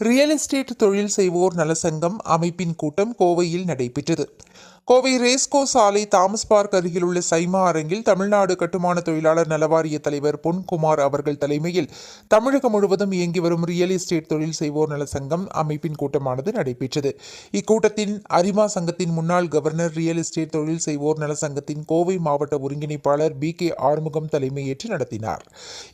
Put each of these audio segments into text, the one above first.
Real estate தொழில் செய்வோர் நலசங்கம் அமைப்பின் கூட்டம் கோவையில் நடைபெற்றது. கோவை ரேஸ்கோ சாலை தாமஸ் பார்க் அருகில் உள்ள சைமா அரங்கில் தமிழ்நாடு கட்டுமான தொழிலாளர் நலவாரிய தலைவர் பொன்குமார் அவர்கள் தலைமையில் தமிழகம் முழுவதும் இயங்கி வரும் ரியல் எஸ்டேட் தொழில் செய்வோர் நல சங்கம் அமைப்பின் கூட்டமானது நடைபெற்றது. இக்கூட்டத்தின் அரிமா சங்கத்தின் முன்னாள் கவர்னர் ரியல் எஸ்டேட் தொழில் செய்வோர் நல சங்கத்தின் கோவை மாவட்ட ஒருங்கிணைப்பாளர் பி கே ஆறுமுகம் தலைமையேற்று நடத்தினார்.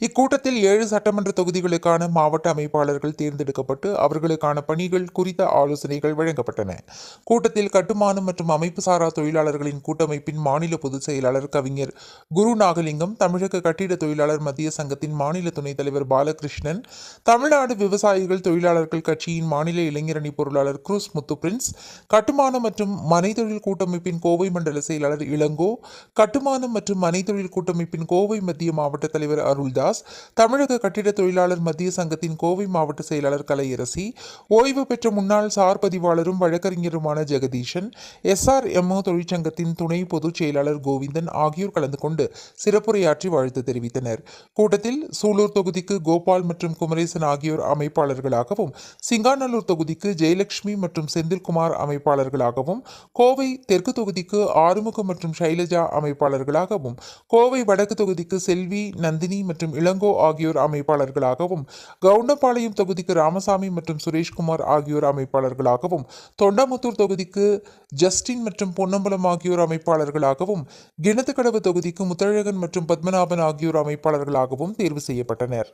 இக்கூட்டத்தில் ஏழு சட்டமன்ற தொகுதிகளுக்கான மாவட்ட அமைப்பாளர்கள் தேர்ந்தெடுக்கப்பட்டு அவர்களுக்கான பணிகள் குறித்த ஆலோசனைகள் வழங்கப்பட்டன. கூட்டத்தில் கட்டுமானம் மற்றும் அமைப்பு சாரா தொழிலாளர்களின் கூட்டமைப்பின் மாநில பொதுச் செயலாளர் கவிஞர் குரு நாகலிங்கம் தமிழக கட்டிட தொழிலாளர் மத்திய சங்கத்தின் மாநில துணைத் தலைவர் பாலகிருஷ்ணன் தமிழ்நாடு விவசாயிகள் தொழிலாளர்கள் கட்சியின் மாநில இளைஞரணி பொருளாளர் குரூஸ் முத்து பிரின்ஸ் கட்டுமானம் மற்றும் மனைத்தொழில் கூட்டமைப்பின் கோவை மண்டல செயலாளர் இளங்கோ கட்டுமானம் மற்றும் மனைத்தொழில் கூட்டமைப்பின் கோவை மத்திய மாவட்ட தலைவர் அருள்தாஸ் தமிழக கட்டிட தொழிலாளர் மத்திய சங்கத்தின் கோவை மாவட்ட செயலாளர் கலையரசி ஓய்வு பெற்ற முன்னாள் சார் பதிவாளரும் வழக்கறிஞருமான ஜெகதீஷன் எஸ்ஆர் எம்ஓ தொழிற்சங்கத்தின் துணை பொதுச் செயலாளர் கோவிந்தன் ஆகியோர் கலந்து கொண்டு சிறப்புரையாற்றி வாழ்த்து தெரிவித்தனர். கூட்டத்தில் சூலூர் தொகுதிக்கு கோபால் மற்றும் குமரேசன் ஆகியோர் அமைப்பாளர்களாகவும் சிங்காநல்லூர் தொகுதிக்கு ஜெயலட்சுமி மற்றும் செந்தில்குமார் அமைப்பாளர்களாகவும் கோவை தெற்கு தொகுதிக்கு ஆறுமுகம் மற்றும் சைலஜா அமைப்பாளர்களாகவும் கோவை வடக்கு தொகுதிக்கு செல்வி நந்தினி மற்றும் இளங்கோ ஆகியோர் அமைப்பாளர்களாகவும் கவுண்டபாளையம் தொகுதிக்கு ராமசாமி மற்றும் சுரேஷ்குமார் ஆகியோர் அமைப்பாளர்களாகவும் தொண்டாமுத்தூர் தொகுதிக்கு ஜஸ்டின் மற்றும் மற்றும் பொன்னம்பலம் ஆகியோர் அமைப்பாளர்களாகவும் கிணத்துக்கடவு தொகுதிக்கு முத்தழகன் மற்றும் பத்மநாபன் ஆகியோர் அமைப்பாளர்களாகவும் தேர்வு செய்யப்பட்டனர்.